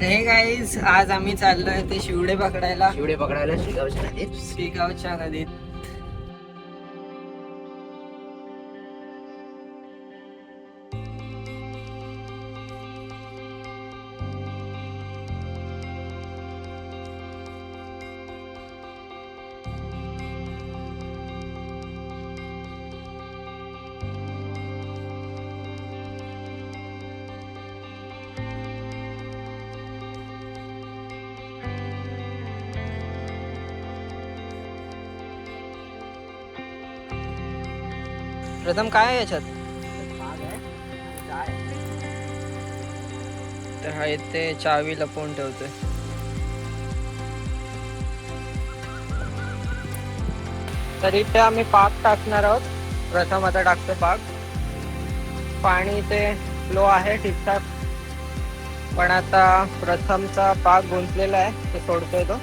तर हे गाईज आज आम्ही चाललोय ते शिवडे पकडायला. शिवडे पकडायला श्रीगावच्या नदीत. श्रीगावच्या नदीत. प्रथम काय आहे याच्यात? तर हा इथे चावी लपवून ठेवतोय. तर इथे आम्ही पाक टाकणार आहोत. प्रथम आता टाकतो पाक. पाणी इथे फ्लो आहे ठीकठाक. पण आता प्रथमचा पाक गुंतलेला आहे. ते सोडतोय तो.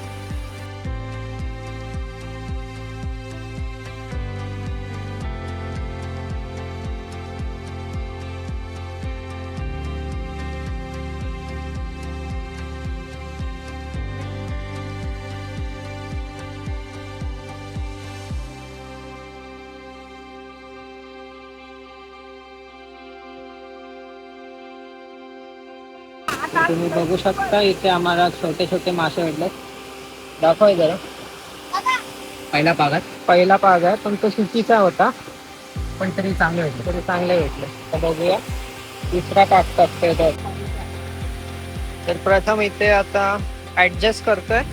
तुम्ही बघू शकता इथे आम्हाला छोटे छोटे मासे भेटले दाखवाय जरा. पहिला भागात पहिला पाग आहे पण तो सुकीचा होता पण तरी चांगले भेटले. तरी चांगले भेटले. तर बघूया. तिसरा पाक टाकतोय तर तर प्रथम इथे आता ऍडजस्ट करतोय.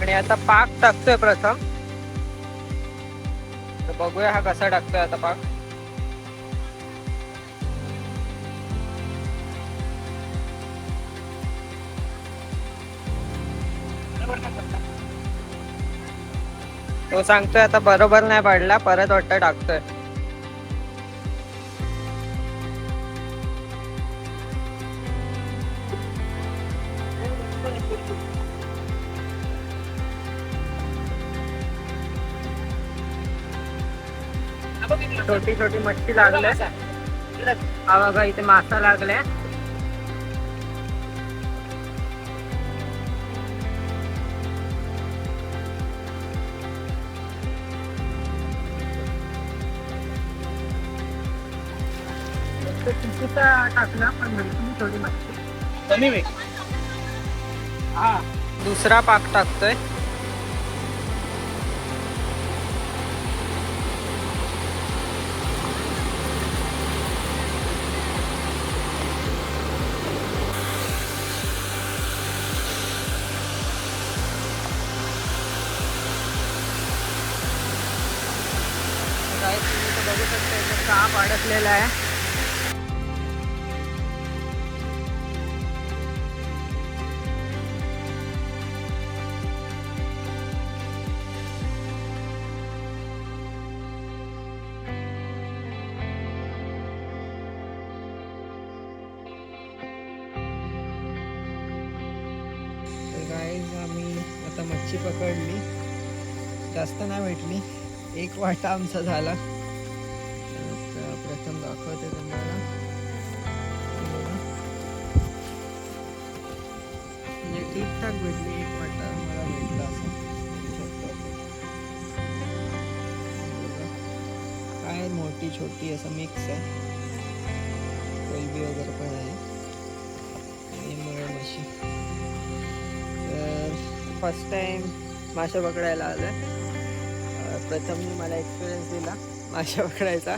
आणि आता पाक टाकतोय प्रथम. तर बघूया हा कसा टाकतोय आता पाक तो सांगतोय आता बरोबर नाही पडला परत वाटतं टाकतोय छोटी छोटी मच्छी लागले. हा बघा इथे मासा टाकला पण थोडी मच्छी कमी वेळ हा दुसरा पाक टाकतोय. बघू शकता इथे साप अडकलेला आहे. आम्ही आता मच्छी पकडली. जास्त नाही भेटली. एक वाटा आमचा झाला. तर प्रथम दाखवते तुम्हाला. म्हणजे ठीकठाक भेटली एक वाटा. मला भेटला असं. काय मोठी छोटी असं मिक्स आहे. कोलबी वगैरे पण आहे. फर्स्ट टाइम मासे पकडायला आलं आहे प्रथमने मला एक्सपिरियन्स दिला मासे पकडायचा.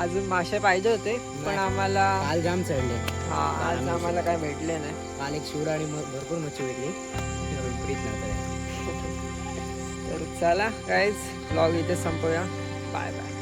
अजून मासे पाहिजे होते पण. आम्हाला काल जाम चढले. हा आज आम्हाला काय भेटले नाही. काल एक शिवडा आणि भरपूर मच्छी भेटली. तर चला गाईज ब्लॉग इथे संपूया. Bye bye